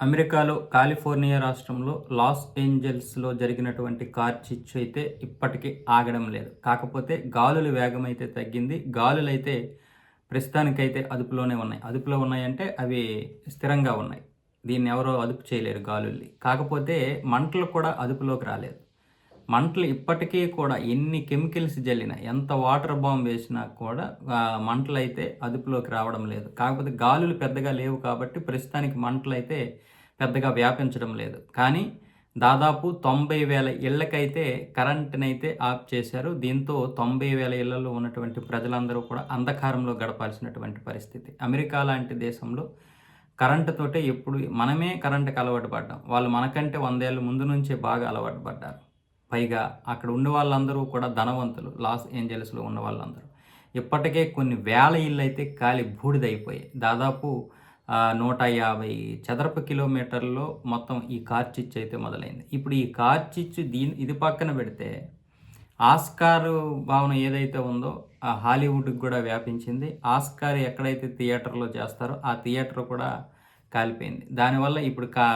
అమెరికాలో కాలిఫోర్నియా రాష్ట్రంలో లాస్ ఏంజల్స్లో జరిగినటువంటి కార్ చిచ్చు అయితే ఇప్పటికీ ఆగడం లేదు. కాకపోతే గాలుల వేగం అయితే తగ్గింది. గాలులు అయితే ప్రస్తుతానికైతే అదుపులోనే ఉన్నాయి. అదుపులో ఉన్నాయంటే అవి స్థిరంగా ఉన్నాయి. దీన్ని ఎవరో అదుపు చేయలేరు గాలుల్ని. కాకపోతే మంటలు కూడా అదుపులోకి రాలేదు. మంటలు ఇప్పటికీ కూడా ఎన్ని కెమికల్స్ జల్లినా ఎంత వాటర్ బాంబ్ వేసినా కూడా మంటలు అయితే అదుపులోకి రావడం లేదు. కాకపోతే గాలులు పెద్దగా లేవు కాబట్టి ప్రస్తుతానికి మంటలు అయితే పెద్దగా వ్యాపించడం లేదు. కానీ దాదాపు తొంభై వేల ఇళ్ళకైతే కరెంట్నైతే ఆఫ్ చేశారు. దీంతో తొంభై వేల ఇళ్ళలో ఉన్నటువంటి ప్రజలందరూ కూడా అంధకారంలో గడపాల్సినటువంటి పరిస్థితి. అమెరికా లాంటి దేశంలో కరెంటుతోటే ఎప్పుడు మనమే కరెంటుకి అలవాటు పడ్డాం. వాళ్ళు మనకంటే వందేళ్ళ ముందు నుంచే బాగా అలవాటు పడ్డారు. పైగా అక్కడ ఉన్న వాళ్ళందరూ కూడా ధనవంతులు లాస్ ఏంజల్స్లో ఉన్న వాళ్ళందరూ. ఇప్పటికే కొన్ని వేల ఇళ్ళు అయితే కాలి బూడిదైపోయాయి. దాదాపు నూట యాభై చదరపు కిలోమీటర్లో మొత్తం ఈ కార్చిచ్చు అయితే మొదలైంది. ఇప్పుడు ఈ కార్చిచ్చు దీని ఇది పక్కన పెడితే ఆస్కార్ భావన ఏదైతే ఉందో ఆ హాలీవుడ్కి కూడా వ్యాపించింది. ఆస్కార్ ఎక్కడైతే థియేటర్లో చేస్తారో ఆ థియేటర్ కూడా కాలిపోయింది. దానివల్ల ఇప్పుడు కా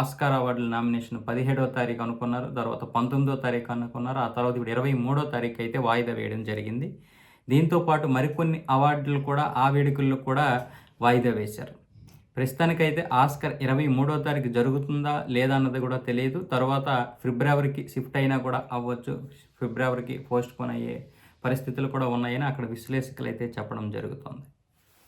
ఆస్కార్ అవార్డుల నామినేషన్ పదిహేడవ తారీఖు అనుకున్నారు తర్వాత పంతొమ్మిదో తారీఖు అనుకున్నారు ఆ తర్వాత ఇప్పుడు ఇరవై మూడో తారీఖు అయితే వాయిదా వేయడం జరిగింది. దీంతో పాటు మరికొన్ని అవార్డులు కూడా ఆ వేడుకల్లో కూడా వాయిదా వేశారు. ప్రస్తుతానికైతే ఆస్కర్ ఇరవై మూడో తారీఖు జరుగుతుందా లేదా అన్నది కూడా తెలియదు. తర్వాత ఫిబ్రవరికి షిఫ్ట్ అయినా కూడా అవ్వచ్చు. ఫిబ్రవరికి పోస్ట్ పోన్ అయ్యే పరిస్థితులు కూడా ఉన్నాయని అక్కడ విశ్లేషకులు అయితే చెప్పడం జరుగుతుంది.